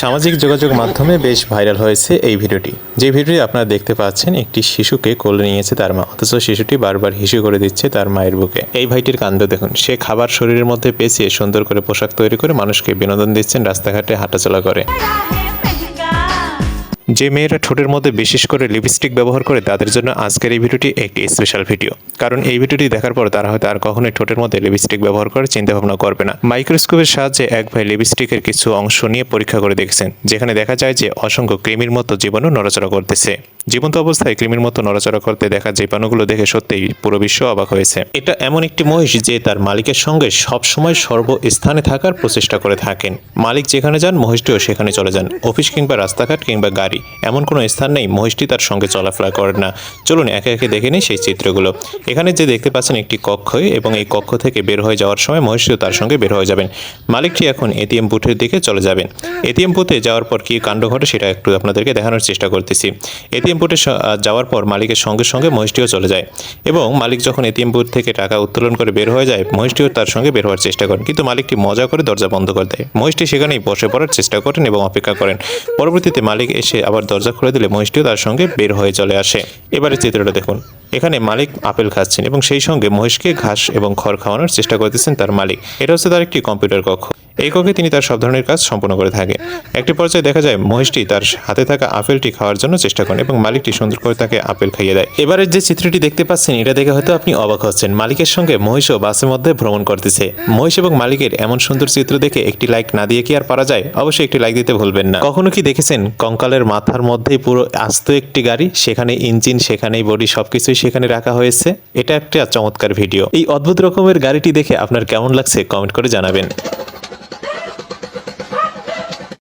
সামাজিক যোগাযোগ মাধ্যমে বেশ ভাইরাল হয়েছে এই ভিডিওটি। যে ভিডিওটি আপনারা দেখতে পাচ্ছেন, একটি শিশুকে কোলে নিয়েছে তার মা, অথচ শিশুটি বারবার হিসু করে দিচ্ছে তার মায়ের বুকে। এই ভাইটির কাণ্ড দেখুন, সে খাবার শরীরের মধ্যে পেঁচিয়ে সুন্দর করে পোশাক তৈরি করে মানুষকে বিনোদন দিচ্ছেন, রাস্তাঘাটে হাঁটাচলা করে। যে মেয়েরা ঠোঁটের মধ্যে বিশেষ করে লিপস্টিক ব্যবহার করে তাদের জন্য আজকের এই ভিডিওটি একটি স্পেশাল ভিডিও কারণ এই ভিডিওটি দেখার পর তারা হয়তো আর কখনোই ঠোঁটের মধ্যে লিপস্টিক ব্যবহার করার চিন্তাভাবনা করবে না। মাইক্রোস্কোপের সাহায্যে এক ভাই লিপস্টিকের কিছু অংশ নিয়ে পরীক্ষা করে দেখছেন, যেখানে দেখা যায় যে অসংখ্য কৃমির মতো জীবাণু নড়াচড়া করতেছে। জীবন্ত অবস্থায় কৃমির মতো নড়াচড়া করতে দেখা জীবাণুগুলো দেখে সত্যিই পুরো বিশ্ব অবাক হয়েছে। এটা এমন একটি মহিষ যে তার মালিকের সঙ্গে সবসময় সর্বস্থানে থাকার প্রচেষ্টা করে থাকেন। মালিক যেখানে যান, মহিষটিও সেখানে চলে যান, অফিস কিংবা রাস্তাঘাট কিংবা গাড়ি। এমন কোনো স্থান নেই, মহিষটি তার সঙ্গে চলাফেরা করে না। চলুন একে একে দেখে নিই সেই চিত্রগুলো। এখানে যে দেখতে পাচ্ছেন একটি কক্ষ এবং এই কক্ষ থেকে বের হয়ে যাওয়ার সময় মহিষটিও তার সঙ্গে বের হয়ে যাবেন। মালিকটি এখন এটিএম বুথের দিকে চলে যাবেন। এটিএম বুথে যাওয়ার পর কী কাণ্ড ঘটে সেটা একটু আপনাদেরকে দেখানোর চেষ্টা করতেছি। এটিএম বুথে স- যাওয়ার পর মালিকের সঙ্গে সঙ্গে মহিষটিও চলে যায় এবং মালিক যখন এটিএম বুথ থেকে টাকা উত্তোলন করে বের হয়ে যায়, মহিষটিও তার সঙ্গে বের হওয়ার চেষ্টা করেন। কিন্তু মালিকটি মজা করে দরজা বন্ধ করে দেয়। মহিষটি সেখানেই বসে পড়ার চেষ্টা করেন এবং অপেক্ষা করেন। পরবর্তীতে মালিক এসে আবার দরজা খুলে দিলে মহিষটিও তার সঙ্গে বের হয়ে চলে আসে। এবারে চিত্রটা দেখুন। এখানে মালিক আপেল খাচ্ছেন এবং সেই সঙ্গে মহিষকে ঘাস এবং খড় খাওয়ানোর চেষ্টা করতেছেন তার মালিক। এটা হচ্ছে তার একটি কম্পিউটার কক্ষ। এই কক্ষে তিনি তার সব ধরনের কাজ সম্পন্ন করে থাকে একটি পর্যায়ে দেখা যায়, মহিষটি তার হাতে থাকা আপেলটি খাওয়ার জন্য চেষ্টা করেন এবং মালিকটি সুন্দর করে তাকে আপেল খাইয়ে দেয়। এবারের যে চিত্রটি দেখতে পাচ্ছেন, এটা দেখে হয়তো আপনি অবাক হচ্ছেন। মালিকের সঙ্গে মহিষও বাসের মধ্যে ভ্রমণ করতেছে। মহিষ এবং মালিকের এমন সুন্দর চিত্র দেখে একটি লাইক না দিয়ে কি আর পারা যায়? অবশ্যই একটি লাইক দিতে ভুলবেন না। কখনো কি দেখেছেন, কঙ্কালের মাথার মধ্যেই পুরো আস্ত একটি গাড়ি, সেখানে ইঞ্জিন, সেখানেই বডি, সবকিছুই সেখানে রাখা হয়েছে? এটা একটা চমৎকার ভিডিও এই অদ্ভুত রকমের গাড়িটি দেখে আপনার কেমন লাগছে কমেন্ট করে জানাবেন।